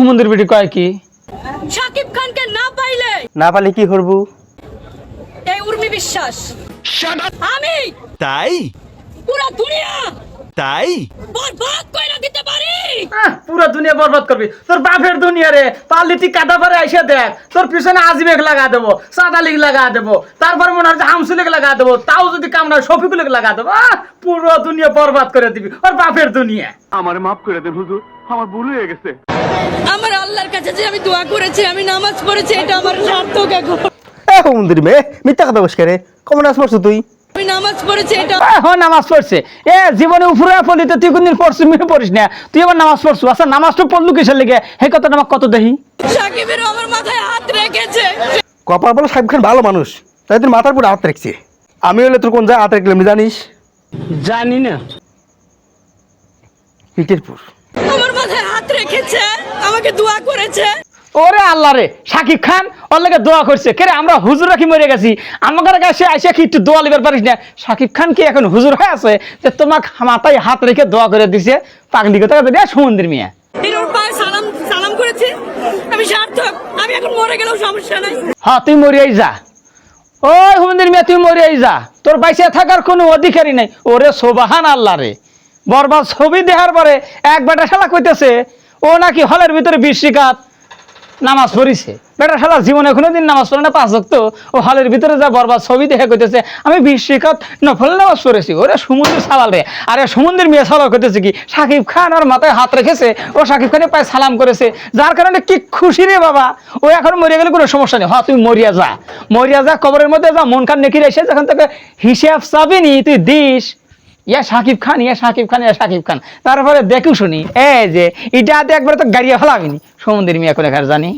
মন্দির বিটি কয় কি? শাকিব খানকে না পাইলে না পাইলে কি করব? এই উর্মি বিশ্বাস। আমি তাই? পুরো দুনিয়া তাই? বরবাদ কইরা দিতে পারি। পুরো দুনিয়া বরবাদ করবি। তোর বাপের দুনিয়া রে পারলি তুই কাদা পারে এসে দেখ। তোর পিছনে আজিবেক লাগা দেবো সাদালিক লাগা দেবো তারপর মনে হামসুলিক লাগা দেবো তাও যদি কামড়া শফিকুলিক লাগা দেবো পুরো দুনিয়া বরবাদ করে দিবি ওর বাপের দুনিয়া। আমার মাফ করে দেন হুজুর আমার ভুল হয়ে গেছে। আমার আল্লাহর কাছে যে আমি দোয়া করেছি আমি নামাজ পড়েছি এটা আমার সার্থক এখন। এ মন্দির মেয়ে মিথ্যা কথা বস করে কমন আস তুই? আমি নামাজ পড়েছি এটা? এখন নামাজ পড়ছে। এ জীবনে উপরে পড়লি তো তুই কোনদিন পড়ছিস মেয়ে পড়িস না। তুই আবার নামাজ পড়ছু। আচ্ছা নামাজটা পড়লু কিসের লেগে? হে কথাটা আমার কত দেখি সাকিবের আমার মাথায় হাত রেখেছে। কপাল বলে সাহেব খান ভালো মানুষ তাই তোর মাথার উপরে হাত রাখছে। আমি হলে তোর কোন জায়গায় হাত রাখলাম জানিস? জানি না। পিটেরপুর আমার মাথায় হাত রেখেছে আমাকে দোয়া করেছে। ওরে আল্লাহ রে সাকিব খান ওর লেগে দোয়া করছে। কে রে আমরা হুজুর রাখি মরে গেছি? আমার কাছে আইসা কি একটু দোয়া লিবার পারিস না? সাকিব খান কি এখন হুজুর হয়ে আছে? যে তোমাকে মাথায় হাত রেখে দোয়া করে দিছে। পাগলি কথা কথা মিয়া। সালাম সালাম করেছি। আমি সার্থক। আমি এখন মরে গেলেও সমস্যা নাই। হ্যাঁ তুই মরিয়াই যা। ওই হুমন্দির মিয়া তুই মরিয়াই যা। তোর বাইসে থাকার কোনো অধিকারই নাই। ওরে সোবাহান আল্লাহ রে। বরবাদ ছবি দেখার পরে এক বেটা শালা কইতেছে ও নাকি হলের ভিতরে বৃষ্টিকাত নামাজ পড়িছে। বেটা শালা জীবনে কোনোদিন নামাজ পড়ে না, পাঁচ তো ও হলের ভিতরে যা বরবাদ ছবি দেখে কইতেছে, আমি বৃষ্টিকাত নফল নামাজ পড়েছি। ওরে সমুদ্র সালাল রে। আরে সমুদ্রের মেয়ে সালাল করতেছে কি সাকিব খান ওর মাথায় হাত রেখেছে, ও সাকিব খানের পায়ে সালাম করেছে। যার কারণে কি খুশি রে বাবা? ও এখন মরিয়া গেলে কোনো সমস্যা নেই। হ্যাঁ তুই মরিয়া যা। মরিয়া যা, কবরের মধ্যে যা, মন খান নেকি এসে যখন তোকে হিসাব চাবিনি, তুই দিস। ইয়া সাকিব খান, ইয়া শাকিব খান, ইয়া সাকিব খান। তারপরে দেখু শুনি এ যে, এটা একবার তো গাড়ি ফেলাবিনি। সমুদ্রের মিয়া করে জানি।